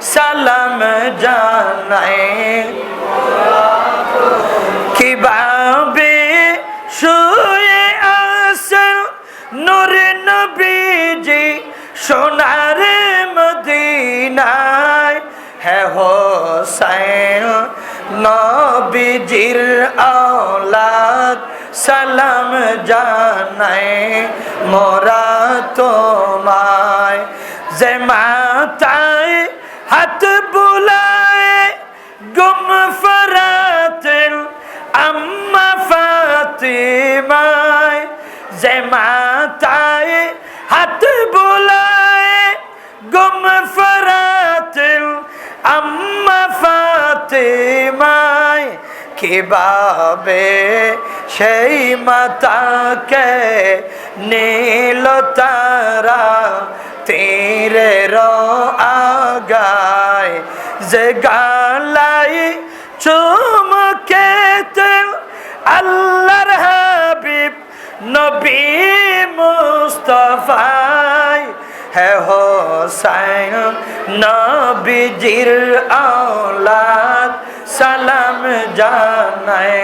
সালাম জানাই কীভাবে শুয়ে আসেন নূর নবীজি? সোনার মদিনায়। হে হোসাইন নবীজির আওলাদ সালাম জানাই মোরা তোমায়। যে মাতায় হাত বুলায় গুম ফরাতেন আম্মা ফাতিমায়, যে মাতায় হাত বুলায় গুম ফরাতেন আম্মা ফাতিমায়, কীভাবে সেই মাতাকে নীল তারা আগায় যে গালাই চুমকেতে আল্লাহর হাবিব, নবী মুস্তফায় হে হোসাইন, নবীজির আওলাদ, সালাম জানাই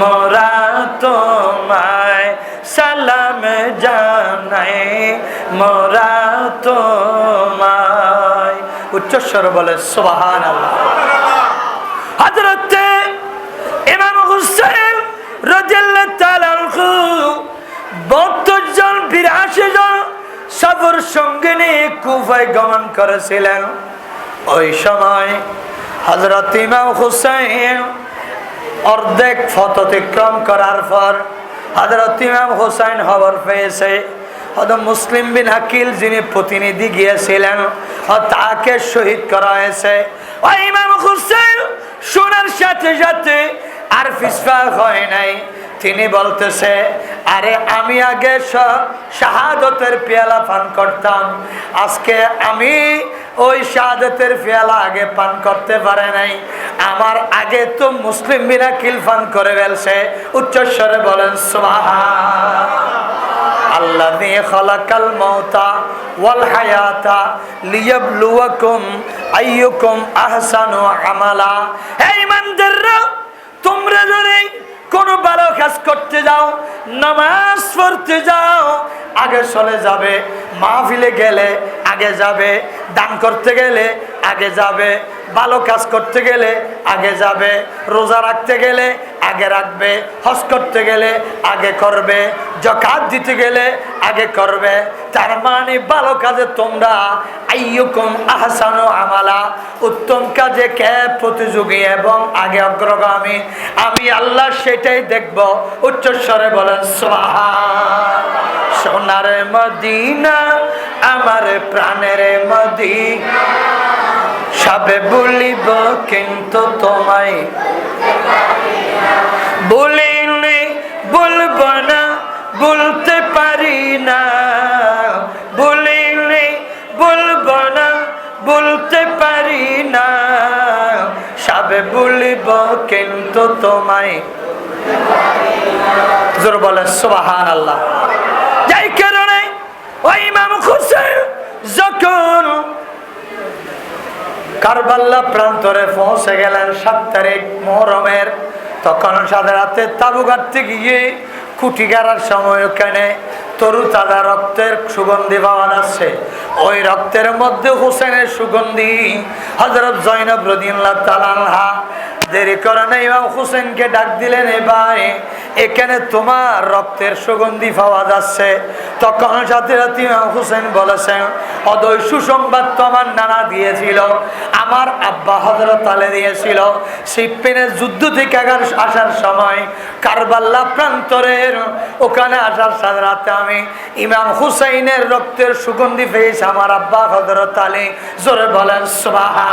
মোরা তোমায়। সালাম জানাই মোরা তোমায়। উচ্চস্বর বলে হজরতে ইমাম হুসেন রাদিয়াল্লাহু তাআলা আনহু 72 জন, বিরাশি জন সফর সঙ্গে নিয়ে কুফায় গমন করেছিলেন। ওই সময় অর্ধেক পথ অতিক্রম করার পর হজরত ইমাম হুসাইন খবর পেয়েছে মুসলিম বিন হাকিল যিনি প্রতিনিধি গিয়েছিলেন তাকে শহীদ করা হয়েছে। শোনার সাথে সাথে আর ফিসফা হয় নাই। তিনি বলতেছে, আরে আমি আগে শাহাদতের পেয়ালা পান করতাম। আজকে আমি ওই শাহাদতের পেয়ালা আগে পান করতে পারে নাই। আমার আগে তো মুসলিম বিনা কিল পান করে ফেলছে। উচ্চস্বরে বলেন সোহা আল্লাহ নিয়ে খলাকাল মৌতা ওয়াল হায়াতা লিয়াবলুয়াকুম আইয়ুকুম আহসানু আমালা। হে ইমানদাররা তোমরা যদি কোনো ভালো কাজ করতে যাও, নামাজ পড়তে যাও, আগে চলে যাবে, মাহফিলে গেলে আগে যাবে, দান করতে গেলে আগে যাবে, ভালো কাজ করতে গেলে আগে যাবে, রোজা রাখতে গেলে আগে রাখবে, হজ করতে গেলে আগে করবে জকাত দিতে গেলে আগে করবে। তার মানে ভালো কাজে তোমরা আইয়ুকুম আহসানু আমালা, উত্তম কাজে কে প্রতিযোগী এবং আগে অগ্রগামী? আমি আল্লাহ সেটাই দেখব। উচ্চস্বরে বলেন সোনার মদিনা, আমার প্রাণের মদিনা। সবে বলিব, কিন্তু তোমায় বলিনি বলব না, বলতে পারি না। বলিনি বলব না, বলতে পারি না। সবে বলিব, কিন্তু তোমায় জোর বলে সুবাহান আল্লাহ কারবাল্লা প্রান্তরে পৌঁছে গেলেন সাত তারিখ মহরমের। তখন সাদা রাতে তাবুঘাট থেকে গিয়ে খুঁটি গাড়ার সময় ওখানে তরু তাজা রক্তের সুগন্ধি পাওয়া যাচ্ছে। ওই রক্তের মধ্যে হোসেনের সুগন্ধি হজরত জৈনব রদিল্লা তালানহা দেরি করে না ইমাম হোসেনকে ডাক দিলেন, এ ভাই, এখানে তোমার রক্তের সুগন্ধি পাওয়া যাচ্ছে। তখন সাথে সাথে ইমাম হোসেন বলেছেন, অদয় সুসংবাদ তো আমার নানা দিয়েছিল, আমার আব্বা হজরত আলে দিয়েছিল। সিপ্পিনের যুদ্ধ থেকে আসার সময় কারবাল্লা প্রান্তরের ওখানে আসার সাথে রাতে আমি ইমাম হুসাইনের রক্তের সুগন্ধি পেয়েছি, আমার আব্বা হজরত আলী জোরে বলেন সুবাহা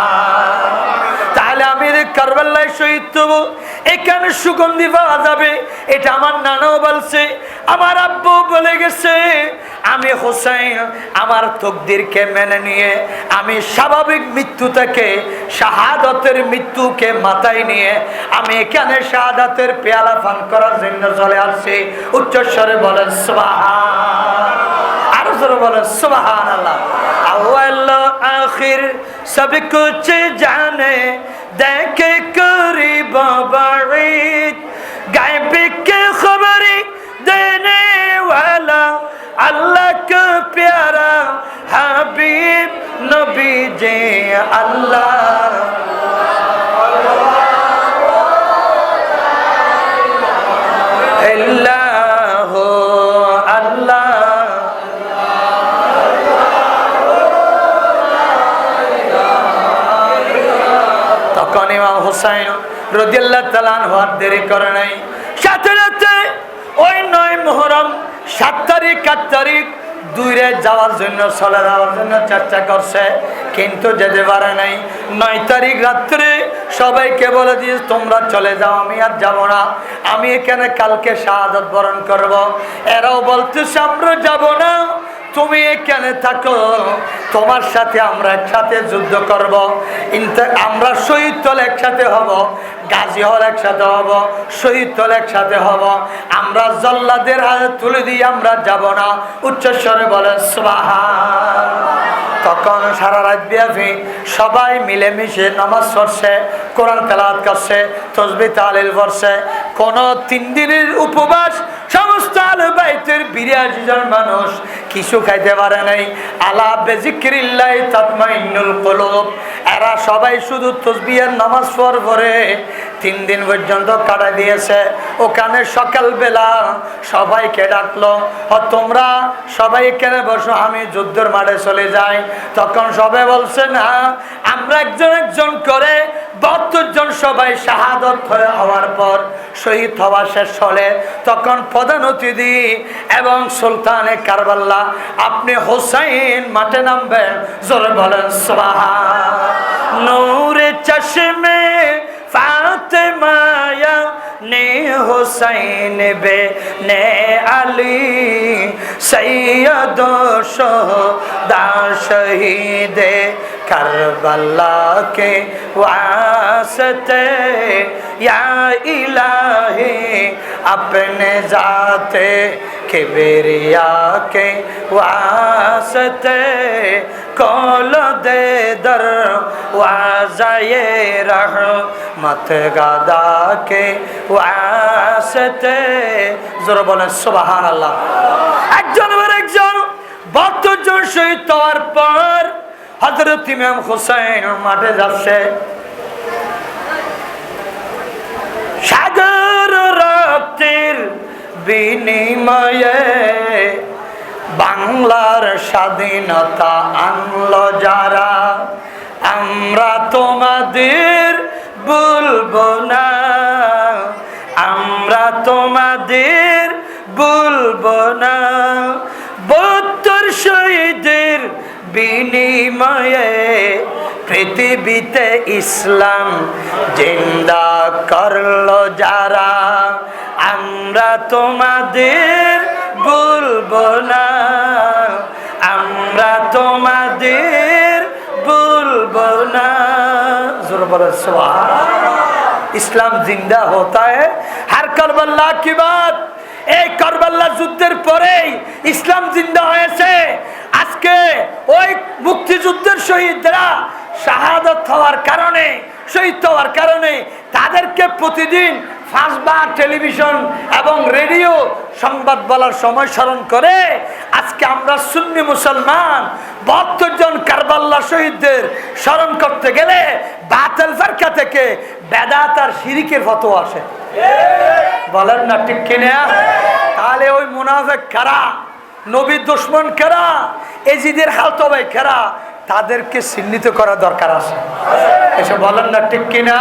তাহলে আমি কারবাল্লায় শহীদ তবু এখানে সুগন্ধি পাওয়া যাবে। এটা আমার নানাও বলছে। আমার আব্বু বলে গেছে, আমি হোসেন আমার তকদিরকে মেনে নিয়ে, আমি স্বাভাবিক মৃত্যু থেকে, শাহাদতের মৃত্যুকে মাথায় নিয়ে, আমি এখানে শাহাদাতের পেয়ালা পান করার জন্য চলে আসছি। উচ্চস্বরে বলেন সোহান আরও জোরে বলেন সোহান আল্লাহ আল্লাহ আখির সব কুচ জানে দেখে করি বাবা গায়বিকে খবরি দেনে আল্লাহ কে প্যারা হাবিব নবী যে আল্লাহ إلا তখন ইমাম হুসাইন রদিয়াল্লাহ তালান হওয়ার দেরি করে নাই। সাথে সাথে ওই নয় মোহরম সাত তারিখ, আট তারিখ দূরে যাওয়ার জন্য, চলে যাওয়ার জন্য চেষ্টা করছে, কিন্তু যেতে পারে নাই। নয় তারিখ রাত্রে সবাইকে বলে দিয়ে তোমরা চলে যাও, আমি আর যাব না। আমি এখানে কালকে শাহাদত বরণ করব। এরাও বলতেছে, আমরা যাব না। তুমি এখানে থাকো, তোমার সাথে আমরা একসাথে যুদ্ধ করব। আমরা শহীদ তল একসাথে হব, গাজী হল একসাথে হব, শহীদ তল একসাথে হব। আমরা জল্লাদের হাতে তুলে দিয়ে আমরা যাব না। উচ্চস্বরে বলে স্বাহা তখন সারা রাত ব্যাপী সবাই মিলেমিশে নামাজ পড়ছে, কোরআন তেলাওয়াত করছে, তসবি তালিল পড়ছে। কোন তিন দিনের উপবাস, সমস্ত আলু বাইতের বিরাশি জন মানুষ কিছু খাইতে পারে নাই। আলা বেজিক্রিল্লাই তাতমাইনুল কলব। এরা সবাই শুধু তসবিহের নামাজ পরে তিন দিন পর্যন্ত কাটা দিয়েছে। ওখানে সকালবেলা সবাইকে ডাকলো ও তোমরা সবাই কেনে বসো, আমি যুদ্ধের মাঠে চলে যাই। তখন সবাই বলছে, না, আমরা একজন একজন করে বাহাত্তর জন সবাই শাহাদত হওয়ার পর শহীদ হওয়া শেষ হলে তখন প্রধান অতিথি এবং সুলতানে কারবাল্লা, আপনি হোসাইন মাঠে নামবেন, জোরে বলেন সোহা নৌরে চশমে ফাতেমায়া নে হুসাইন বে নে আলী সৈয়দ দা শহীদে کربلا کے واسطے یا الہی اپنے ذاتے किबरिया के वास्ते कौल दे दर वाजाए रह मत गादा के বলেন সুবাহান আল্লাহ একজন একজন, বাহাত্তর জন শহীদ হওয়ার পর হজরত ইমাম হুসাইন মাঠে যাচ্ছে। বিনিময়ে বাংলার স্বাধীনতা আনলো যারা। আমরা তোমাদের বলব না, আমরা তোমাদের বলব না। বত্তর শহীদের বিনিময়ে পৃথিবীতে ইসলাম জিন্দা করল যারা। আমরা তোমাদের বলব না। আমরা তোমাদের বলব না। জোর ইসলাম জিন্দা হতা হার করবাল্লা কি বাদ এই করবাল্লা যুদ্ধের পরেই ইসলাম জিন্দা হয়েছে। আজকে ওই মুক্তিযুদ্ধের শহীদরা শাহাদত হওয়ার কারণে, শহীদ হওয়ার কারণে তাদেরকে প্রতিদিন পাঁচবার টেলিভিশন এবং রেডিও সংবাদ বলার সময় স্মরণ করে, আজকে আমরা সুন্নি মুসলমান বাহাত্তর জন কারবাল্লা শহীদদের স্মরণ করতে গেলে বাতেল ফারকা থেকে বেদাত আর শিরিকের ফটো আসে। বলেন না ঠিক কিনা? তাহলে ওই মুনাফেক কারা? নবী দুশ্মন কারা? এজিদের হালতবাই কারা? তাদেরকে চিহ্নিত করা দরকার আছে। এসব বলেন না ঠিক কিনা?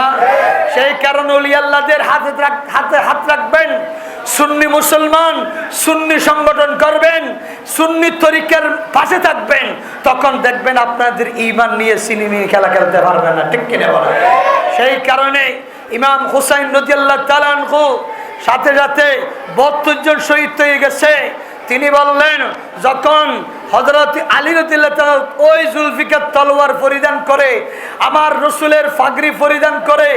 সেই কারণে অলি আল্লাহদের হাতে হাতে হাত রাখবেন। সুন্নি মুসলমান সুন্নি সংগঠন করবেন, সুন্নি তরিকার পাশে থাকবেন। তখন দেখবেন আপনাদের ইমান নিয়ে সিনেমি খেলা খেলতে পারবেন না। ঠিক কিনা বলেন? সেই কারণে ইমাম হুসাইন নদিয়াল্লাহ তালানহু সাথে সাথে বত্তর জন শহীদ হয়ে গেছে। তিনি বললেন, যখন ওই জুলফিকার তলোয়ার পরিধান করে, আমার রসুলের ফাগরি পরিধান করে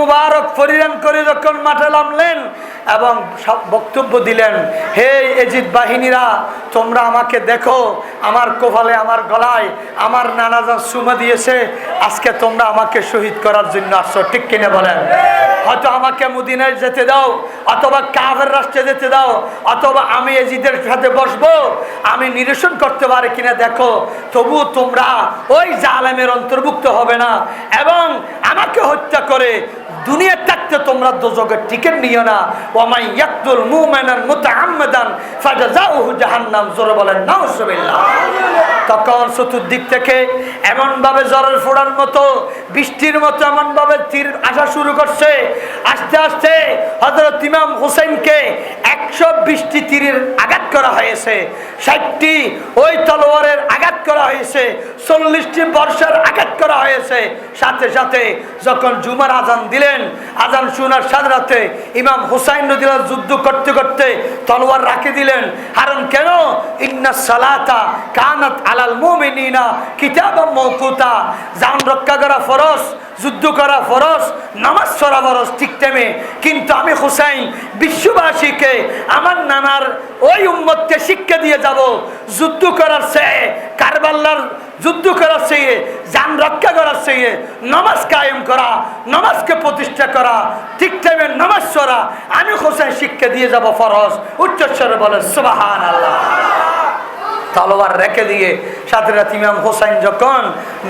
মুবারক পরিধান করে মাঠে নামলেন এবং সব বক্তব্য দিলেন, হে বাহিনীরা, তোমরা আমাকে দেখো, আমার কোভালে, আমার গলায়, আমার নানাজান সুমা দিয়েছে, আজকে তোমরা আমাকে শহীদ করার জন্য আসছো। ঠিক কিনে বলেন? হয়তো আমাকে মদিনায় যেতে দাও, অথবা কাভের রাষ্ট্রে যেতে দাও, অথবা আমি এজিদের সাথে বসবো, আমি নিরসন করতে পারি কিনা দেখো, তবু তোমরা ওই জালেমের অন্তর্ভুক্ত হবে না, এবং আমাকে হত্যা করে দুনিয়া থাকতে তোমরা নিও না। বলেন চতুর্দিক থেকে এমনভাবে জ্বরের ফোড়ার মতো, বৃষ্টির মতো এমনভাবে তীর আসা শুরু করছে। আস্তে আস্তে হজরত ইমাম হুসেনকে একশো বিশটি তীরের আঘাত করা হয়েছে, ষাটটি ওই তলোয়ারের আঘাত করা হয়েছে, চল্লিশটি বর্ষার আঘাত করা হয়েছে। সাথে সাথে যখন জুমার আজান দিলেন, আজান শোনার সাথে সাথে ইমাম হুসাইন নদীরা যুদ্ধ করতে করতে তলোয়ার রাখে দিলেন। কারণ কেন? ইন্না সালাতা কানাত আলাল মুমিনিনা কিতাবাম মওকুতা। জান রক্ষা করা ফরজ যুদ্ধ করা ফরজ, নামাজ পড়া ফরজ, ঠিক টাইমে কিন্তু আমি হুসাইন, বিশ্ববাসীকে আমার নানার ওই উম্মতকে শিক্ষা দিয়ে যাব। যুদ্ধ করার চেয়ে কারবাল্লার যুদ্ধ করার চেয়ে, যান রক্ষা করার চেয়ে, নামাজ কায়েম করা, নামাজকে প্রতিষ্ঠা করা, ঠিক টাইমে নামাজ পড়া, আমি হোসেন শিক্ষা দিয়ে যাব ফরজ। উচ্চস্বরে বলে সুবাহান আল্লাহ তলোয়ার রেখে দিয়ে, সাথে রাতে ইমাম হোসাইন যখন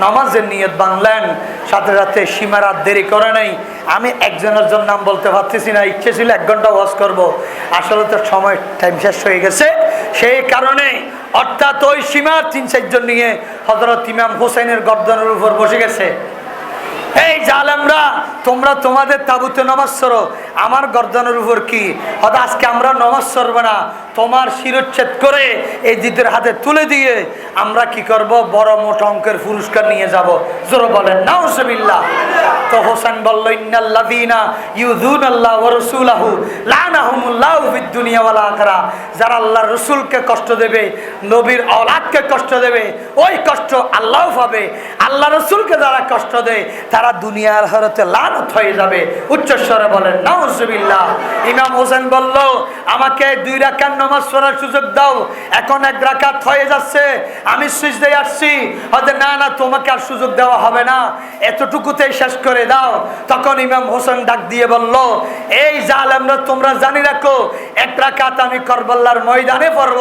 নামাজের নিয়ত বানলেন, সাথে রাতে সীমারাত দেরি করে নাই। আমি একজনের জন্য নাম বলতে পারতেছি না, ইচ্ছে ছিল এক ঘণ্টা ওয়াজ করব। আসলে তো সময় টাইম শেষ হয়ে গেছে। সেই কারণে অর্থাৎ ওই সীমার তিন চারজন নিয়ে হজরত ইমাম হোসাইনের গর্দনের উপর বসে গেছে। এই জালেমরা, তোমরা তোমাদের তাবুতে নমাজ সরো। আমার গর্দনের উপর কি? হয়তো আজকে আমরা নমাজ সরবো না। তোমার শিরোচ্ছেদ করে এই দিদের হাতে তুলে দিয়ে আমরা কি করব? বড় মোট অঙ্কের পুরস্কার নিয়ে যাব। জোর বলেন, নাউজবিল্লাহ। হোসেন বলল ইউযুনাল্লাহ ওয়া রাসূলাহু লানাহুমুল্লাহু ওয়াল আখিরা যারা আল্লাহর রাসূলকে কষ্ট দেবে, নবীর কষ্ট দেবে, ওই কষ্ট পাবে। আল্লাহ রাসূলকে যারা কষ্ট দেয়, তারা দুনিয়ার লানত হয়ে যাবে। উচ্চস্বরে বলেন ইমাম হোসেন বলল, আমাকে দুই রাকাত নামাজ পড়ার সুযোগ দাও। এখন এক রাকাত হয়ে যাচ্ছে, আমি সিজদায় আসছি। না না, তোমাকে আর সুযোগ দেওয়া হবে না। এতটুকুতেই শেষ করে দাও। তখন ইমাম হোসেন ডাক দিয়ে বলল, এই জালেমরা তোমরা জানি রাখো, এক রাকাত আমি করবল্লার ময়দানে পড়ব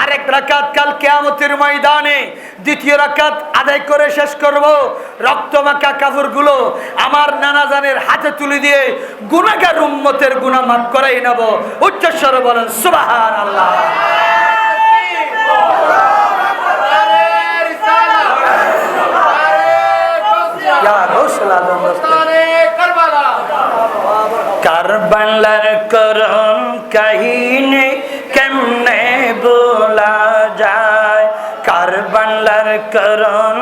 আর এক রাকাত কাল কেয়ামতের ময়দানে, দ্বিতীয় রাকাত আদায় করে শেষ করব, রক্তমাখা কাপড়গুলো আমার নানা জানের হাতে তুলে দিয়ে গুনাগার উম্মতের গুনাহ মাফ করাই নেব। উচ্চস্বরে বলেন সুবাহান আল্লাহ করম,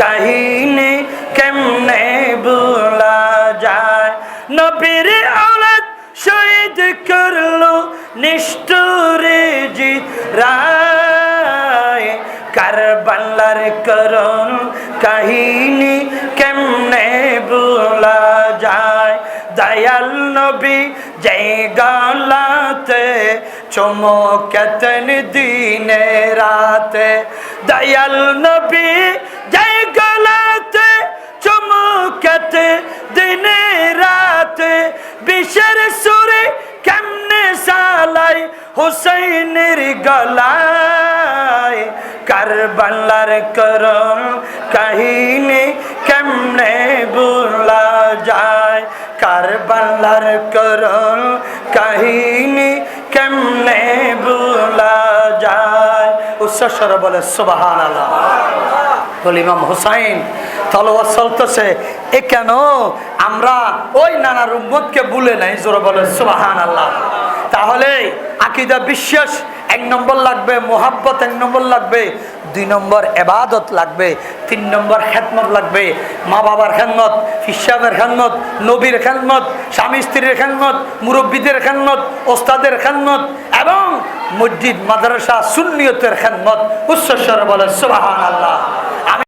কাহিনী কেমনে বলা যায়? নবীর আওলাদ শহীদ করল নিষ্ঠুরে জিত রায় কারবালার করম, কাহিনী কেমনে বলা যায়? দয়াল নবী জয় গালাতে, চমকতন দিনে রাতে। দয়াল নবী জয় গালাতে চমকত দিনে রাতে বিশের সুরে কেমনে সালাই হুসাইনের গলায়? কারবালার করম কাহিনী কেমনে ভুলা যায়? কারবালার করম কাহিনী কেমনে ভুলা যায়? উচ্চস্বর বলে সুবাহান আল্লাহ ইমাম হুসাইন, তলোয়ার চলতেছে। এ কেন? আমরা ওই নানার উম্মতকে ভুলে নাই, জোরে বলে সুবাহান আল্লাহ তাহলে আকিদা বিশ্বাস এক নম্বর লাগবে মোহাব্বত, এক নম্বর লাগবে, দুই নম্বর এবাদত লাগবে, তিন নম্বর খেদমত লাগবে। মা বাবার খেদমত, হিসাবের খেদমত, নবীর খেদমত, স্বামী স্ত্রীর খেদমত, মুরব্বীদের খেদমত, ওস্তাদের খেদমত এবং মসজিদ, মাদ্রাসা, সুন্নিয়তের খেদমত। উচ্চস্বরে বলে আল্লাহ